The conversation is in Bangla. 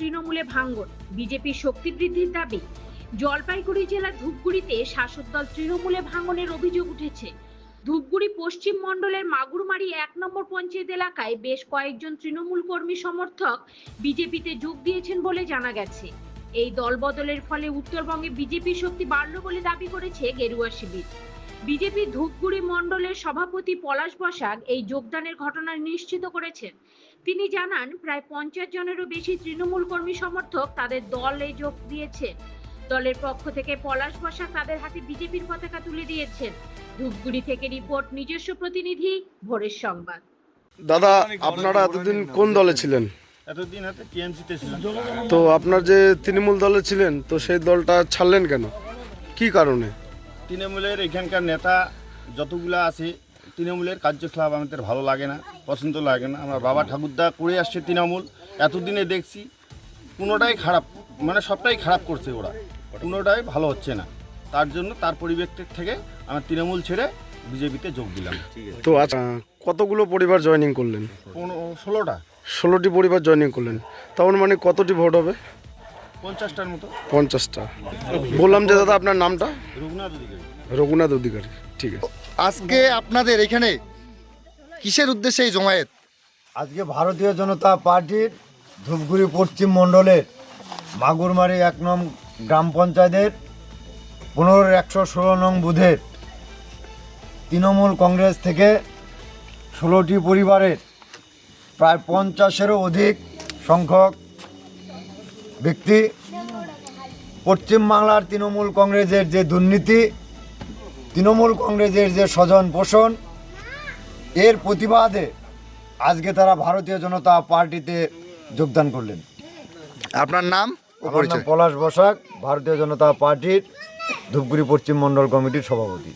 তৃণমূলে ভাঙ্গন বিজেপির শক্তি বৃদ্ধির দাবি, জলপাইগুড়ি জেলার ধূপগুড়িতে শাসক দল তৃণমূলে ভাঙনের অভিযোগ উঠেছে। ধূপগুড়ি পশ্চিম মণ্ডলের মাগুরমারি এক নম্বর পঞ্চায়েত এলাকায় বেশ কয়েকজন তৃণমূল কর্মী সমর্থক বিজেপিতে যোগ দিয়েছেন বলে জানা গেছে। এই দলবদলের ফলে উত্তরবঙ্গে বিজেপির শক্তি বাড়ল বলে দাবি করেছে গেরুয়া শিবির। বিজেপি ধূপগুড়ি মণ্ডলের সভাপতি পলাশ বসাক এই যোগদানের ঘটনা নিশ্চিত করেছেন। তিনি জানান প্রায় পঞ্চাশ জনেরও বেশি তৃণমূল কর্মী সমর্থক তাদের দলে যোগ দিয়েছে। দলের পক্ষ থেকে পলাশ বসাক তাদের হাতে বিজেপির পতাকা তুলে দিয়েছেন। ধূপগুড়ি থেকে রিপোর্ট নিজস্ব প্রতিনিধি ভোরের সংবাদ। দাদা আপনারা এতদিন কোন দলে ছিলেন? এতদিন হাতে টিএমসিতে ছিলাম। তো আপনার যে তৃণমূল দলে ছিলেন তো সেই দলটা ছাড়লেন কেন? কি কারণে? তৃণমূলের এখানকার নেতা যতগুলা আছে তৃণমূলের কার্যকলাপ আমাদের ভালো লাগে না পছন্দ লাগে না। আমার বাবা ঠাকুরদা করে আসছে তৃণমূল এতদিনে দেখছি কোনোটাই খারাপ মানে সবটাই খারাপ করছে ওরা কোনোটাই ভালো হচ্ছে না। তার জন্য তার পরিবেশের থেকে আমার তৃণমূল ছেড়ে বিজেপিতে যোগ দিলাম। তো আচ্ছা কতগুলো পরিবার জয়েনিং করলেন? ষোলোটা। ষোলোটি পরিবার জয়েনিং করলেন। তখন মানে কতটি ভোট হবে? পঞ্চাশটার মতো। পঞ্চাশটা। বললাম যে দাদা আপনার নামটা? রঘুনাথ অধিকারী। রঘুনাথ অধিকারী ঠিক আছে। আজকে আপনাদের এখানে কিসের উদ্দেশ্যে এই জমায়েত? আজকে ভারতীয় জনতা পার্টির ধূপগুড়ি পশ্চিম মণ্ডলের মাগুরমারি এক নং গ্রাম পঞ্চায়েতের পনেরো একশো ষোলো নং বুধের তৃণমূল কংগ্রেস থেকে ষোলোটি পরিবারের প্রায় পঞ্চাশেরও অধিক সংখ্যক ব্যক্তি পশ্চিমবাংলার তৃণমূল কংগ্রেসের যে দুর্নীতি তৃণমূল কংগ্রেসের যে স্বজন পোষণ এর প্রতিবাদে আজকে তারা ভারতীয় জনতা পার্টিতে যোগদান করলেন। আপনার নাম পলাশ বসাক ভারতীয় জনতা পার্টির ধূপগুড়ি পশ্চিম মণ্ডল কমিটির সভাপতি।